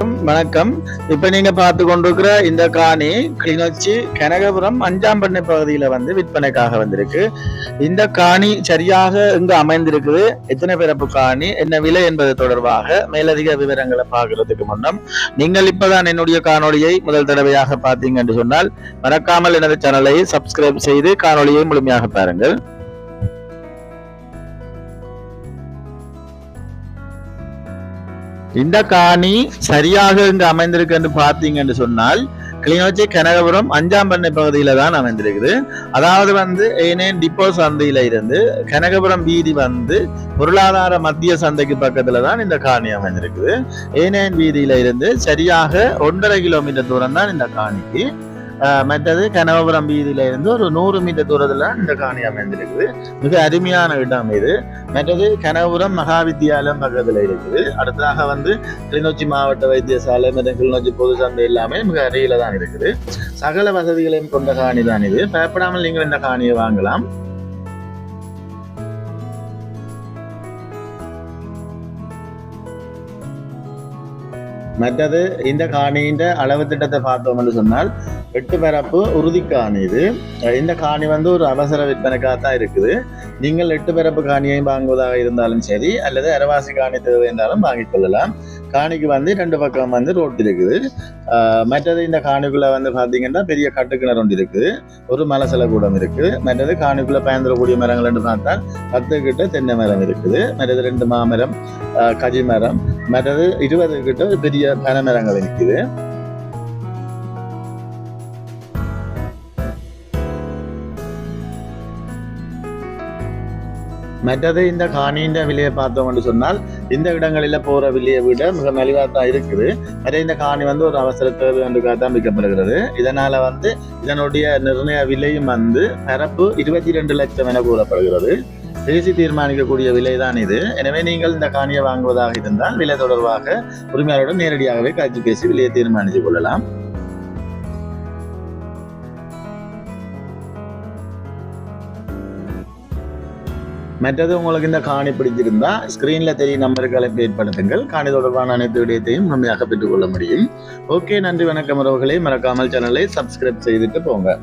வணக்கம் இப்ப நீங்க பார்த்து கொண்டிருக்கிற இந்த காணி கிளிநொச்சி கனகபுரம் அஞ்சாம் பண்ணை பகுதியில வந்து விற்பனைக்காக வந்திருக்கு. இந்த காணி சரியாக இங்கு அமைந்திருக்குது. எத்தனை பிறப்பு காணி என்ன விலை என்பது தொடர்பாக மேலதிக விவரங்களை பார்க்கறதுக்கு முன்னம் நீங்கள் இப்பதான் என்னுடைய காணொளியை முதல் தடவையாக பார்த்தீங்க என்று சொன்னால் மறக்காமல் எனது சேனலை சப்ஸ்கிரைப் செய்து காணொலியை முழுமையாக பாருங்கள். இந்த காணி சரியாக இங்கு அமைந்திருக்கு என்று பார்த்தீங்கன்னு சொன்னால் கிளிநொச்சி கனகபுரம் அஞ்சாம் பண்ணை பகுதியில தான் அமைந்திருக்குது. அதாவது வந்து ஏனேன் டிப்போ சந்தையில இருந்து கனகபுரம் வீதி வந்து பொருளாதார மத்திய சந்தைக்கு பக்கத்துல தான் இந்த காணி அமைந்திருக்குது. ஏனேன் வீதியில இருந்து சரியாக ஒன்றரை கிலோமீட்டர் தூரம் தான் இந்த காணிக்கு மற்றது கனகபுரம் வீதியில இருந்து ஒரு நூறு மீட்டர் தூரத்துல இந்த காணி அமைந்திருக்குது. மிக அருமையான இடம் இது. மற்றது கனகபுரம் மகா வித்தியாலயம் பக்கத்துல இருக்குது. அடுத்ததாக வந்து கிளிநொச்சி மாவட்ட வைத்தியசாலை மற்றும் கிளிநொச்சி பொது சந்தை எல்லாமே மிக அருகில தான் இருக்குது. சகல வசதிகளையும் கொண்ட காணி தான் இது. பயப்படாமல் நீங்கள் இந்த காணியை வாங்கலாம். மற்றது இந்த காணியின் அளவு திட்டத்தை பார்த்தோம் என்று சொன்னால் எட்டு பரப்பு உறுதி காணி இது இந்த காணி வந்து ஒரு அவசர விற்பனைக்காக தான் இருக்குது. நீங்கள் எட்டு பரப்பு காணியையும் வாங்குவதாக இருந்தாலும் சரி அல்லது அரவாசி காணி தேவை என்றாலும் வாங்கிக் கொள்ளலாம். காணிக்கு வந்து ரெண்டு பக்கம் வந்து ரோட் இருக்குது. மற்றது இந்த காணிக்குள்ள வந்து பார்த்தீங்கன்னா பெரிய கட்டுக்கிணறு ஒன்று இருக்குது. ஒரு மலசல கூடம் இருக்குது மற்றது காணிக்குள்ள பயந்துடக்கூடிய மரங்கள் என்று பார்த்தால் பத்து கிட்ட தென்னை மரம் இருக்குது. மற்றது ரெண்டு மாமரம் கஜி மரம். மற்றது இருபது கிட்ட பெரிய பனை மரங்கள் இருக்குது. மற்றது இந்த காணின்ற விலையை பார்த்தோம் என்று சொன்னால் இந்த இடங்களில் போகிற விலையை விட மிக மலிவாக தான் இருக்குது. அதே இந்த காணி வந்து ஒரு அவசர தேவைக்காக தான் விற்கப்படுகிறது. இதனால் வந்து இதனுடைய நிர்ணய விலையும் வந்து பரப்பு இருபத்தி ரெண்டு லட்சம் என கூறப்படுகிறது. பேசி தீர்மானிக்கக்கூடிய விலை தான் இது. எனவே நீங்கள் இந்த காணியை வாங்குவதாக இருந்தால் விலை தொடர்பாக உரிமையாளருடன் நேரடியாகவே காட்சி பேசி விலையை தீர்மானித்துக் கொள்ளலாம். மற்றது உங்களுக்கு இந்த காணி பிடிச்சிருந்தா ஸ்கிரீன்ல தெரிய நம்பருக்கு அழைப்பு பண்ணுங்கள். காணி தொடர்பான அனைத்து விடயத்தையும் முழுமையாக பெற்றுக்கொள்ள முடியும். ஓகே நன்றி வணக்கம் உறவுகளை. மறக்காமல் சேனலை சப்ஸ்கிரைப் செய்துட்டு போங்க.